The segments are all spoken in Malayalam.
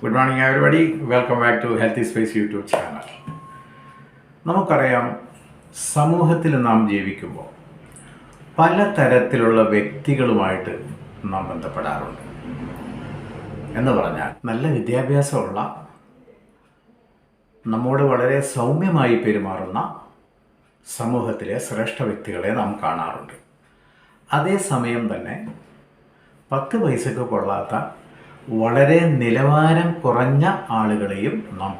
Good morning everybody welcome back to healthy space YouTube channel നമുക്കറിയാം സമൂഹത്തിൽ നാം ജീവിക്കുമ്പോൾ പല തരത്തിലുള്ള വ്യക്തികളുമായിട്ട് നാം ബന്ധപ്പെടാറുണ്ട്. എന്ന് പറഞ്ഞാൽ നല്ല വിദ്യാഭ്യാസമുള്ള നമ്മോട് വളരെ സൗമ്യമായി പെരുമാറുന്ന സമൂഹത്തിലെ ശ്രേഷ്ഠ വ്യക്തികളെ നാം കാണാറുണ്ട്. അതേസമയം തന്നെ പത്ത് പൈസക്ക് കൊള്ളാത്ത വളരെ നിലവാരം കുറഞ്ഞ ആളുകളെയും നാം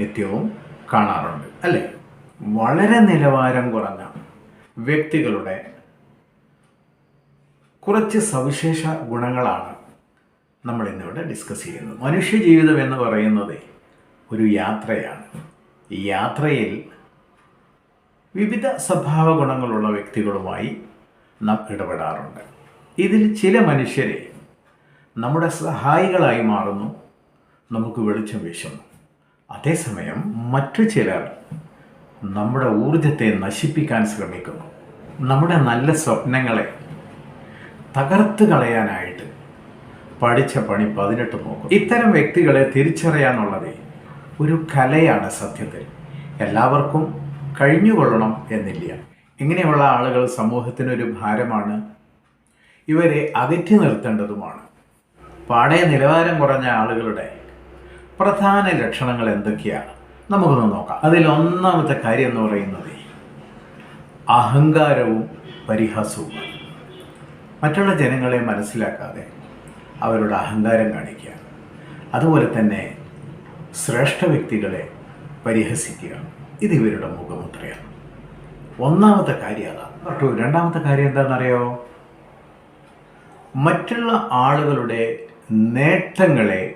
നിത്യവും കാണാറുണ്ട് അല്ലേ? വളരെ നിലവാരം കുറഞ്ഞ വ്യക്തികളുടെ കുറച്ച് സവിശേഷ ഗുണങ്ങളാണ് നമ്മൾ ഇന്നിവിടെ ഡിസ്കസ് ചെയ്യുന്നത്. മനുഷ്യജീവിതം എന്ന് പറയുന്നത് ഒരു യാത്രയാണ്. ഈ യാത്രയിൽ വിവിധ സ്വഭാവ ഗുണങ്ങളുള്ള വ്യക്തികളുമായി നാം ഇടപെടാറുണ്ട്. ഇതിൽ ചില മനുഷ്യരെ നമ്മുടെ സഹായികളായി മാറുന്നു. നമുക്ക് വെളിച്ചം വീശുന്നു. അതേസമയം മറ്റു ചിലർ നമ്മുടെ ഊർജത്തെ നശിപ്പിക്കാൻ ശ്രമിക്കുന്നു. നമ്മുടെ നല്ല സ്വപ്നങ്ങളെ തകർത്ത് കളയാനായിട്ട് പഠിച്ച പണി പതിനെട്ട് നോക്കും ഇത്തരം വ്യക്തികളെ തിരിച്ചറിയാനുള്ളത് ഒരു കലയാണ് സത്യത്തിൽ. എല്ലാവർക്കും കഴിഞ്ഞുകൊള്ളണം എന്നില്ല. ഇങ്ങനെയുള്ള ആളുകൾ സമൂഹത്തിനൊരു ഭാരമാണ്. ഇവരെ അകറ്റി നിർത്തേണ്ടതുമാണ്. പാടെ നിലവാരം കുറഞ്ഞ ആളുകളുടെ പ്രധാന ലക്ഷണങ്ങൾ എന്തൊക്കെയാണ്? നമുക്കൊന്ന് നോക്കാം. അതിൽ ഒന്നാമത്തെ കാര്യം എന്ന് പറയുന്നത് അഹങ്കാരവും പരിഹാസവും. മറ്റുള്ള ജനങ്ങളെ മനസ്സിലാക്കാതെ അവരുടെ അഹങ്കാരം കാണിക്കുക. അതുപോലെ തന്നെ ശ്രേഷ്ഠ വ്യക്തികളെ പരിഹസിക്കുക. ഇത് ഇവരുടെ മുഖമുദ്രയാണ്. ഒന്നാമത്തെ കാര്യം അതാണ് രണ്ടാമത്തെ കാര്യം എന്താണെന്നറിയോ? മറ്റുള്ള ആളുകളുടെ നേട്ടങ്ങളെ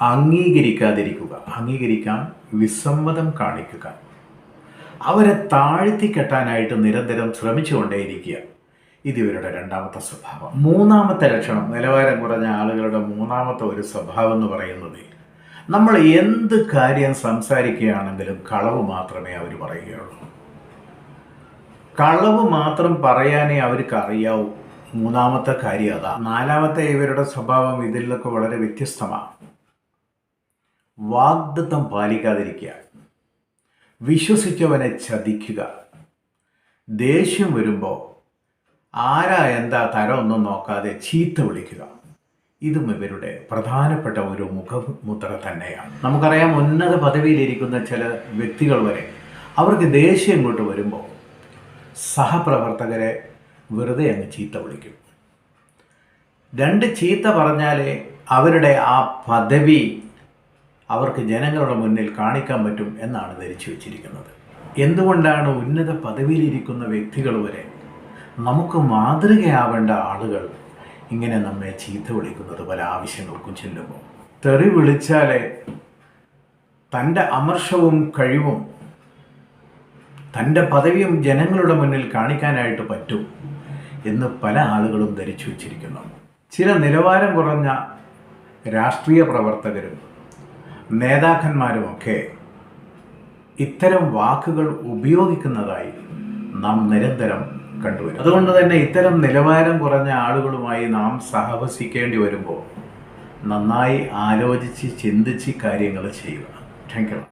അംഗീകരിക്കാതിരിക്കുക. അംഗീകരിക്കാൻ വിസമ്മതം കാണിക്കുക. അവരെ താഴ്ത്തി കെട്ടാനായിട്ട് നിരന്തരം ശ്രമിച്ചുകൊണ്ടേയിരിക്കുക. ഇത് ഇവരുടെ രണ്ടാമത്തെ സ്വഭാവം. മൂന്നാമത്തെ ലക്ഷണം നിലവാരം കുറഞ്ഞ ആളുകളുടെ മൂന്നാമത്തെ ഒരു സ്വഭാവം എന്ന് പറയുന്നത് നമ്മൾ എന്ത് കാര്യം സംസാരിക്കുകയാണെങ്കിലും കളവ് മാത്രമേ അവർ പറയുകയുള്ളൂ. കളവ് മാത്രം പറയാനേ അവർക്ക് അറിയാവൂ മൂന്നാമത്തെ കാര്യം അതാ. നാലാമത്തെ ഇവരുടെ സ്വഭാവം ഇതിൽ നിന്നൊക്കെ വളരെ വ്യത്യസ്തമാണ് വാഗ്ദത്തം പാലിക്കാതിരിക്കുക. വിശ്വസിച്ചവനെ ചതിക്കുക. ദേഷ്യം വരുമ്പോൾ ആരാ എന്താ തരം ഒന്നും നോക്കാതെ ചീത്ത വിളിക്കുക. ഇതും ഇവരുടെ പ്രധാനപ്പെട്ട ഒരു മുഖമുദ്ര തന്നെയാണ്. നമുക്കറിയാം ഉന്നത പദവിയിലിരിക്കുന്ന ചില വ്യക്തികൾ വരെ അവർക്ക് ദേഷ്യം ഇങ്ങോട്ട് വരുമ്പോൾ സഹപ്രവർത്തകരെ വെറുതെ അങ്ങ് ചീത്ത വിളിക്കും. രണ്ട് ചീത്ത പറഞ്ഞാലേ അവരുടെ ആ പദവി അവർക്ക് ജനങ്ങളുടെ മുന്നിൽ കാണിക്കാൻ പറ്റും എന്നാണ് ധരിച്ചു വച്ചിരിക്കുന്നത്. എന്തുകൊണ്ടാണ് ഉന്നത പദവിയിലിരിക്കുന്ന വ്യക്തികൾ വരെ നമുക്ക് മാതൃകയാവേണ്ട ആളുകൾ ഇങ്ങനെ നമ്മെ ചീത്ത വിളിക്കുന്നത് പല ആവശ്യങ്ങൾക്കും ചെല്ലുമ്പോൾ? തെറി വിളിച്ചാലേ തന്റെ അമർഷവും കഴിവും തന്റെ പദവിയും ജനങ്ങളുടെ മുന്നിൽ കാണിക്കാനായിട്ട് പറ്റും. എന്ന് പല ആളുകളും ധരിച്ചു വച്ചിരിക്കുന്നു. ചില നിലവാരം കുറഞ്ഞ രാഷ്ട്രീയ പ്രവർത്തകരും നേതാക്കന്മാരുമൊക്കെ ഇത്തരം വാക്കുകൾ ഉപയോഗിക്കുന്നതായി നാം നിരന്തരം കണ്ടുവരും അതുകൊണ്ട് തന്നെ ഇത്തരം നിലവാരം കുറഞ്ഞ ആളുകളുമായി നാം സഹവസിക്കേണ്ടി വരുമ്പോൾ നന്നായി ആലോചിച്ച് ചിന്തിച്ച് കാര്യങ്ങൾ ചെയ്യുക. യു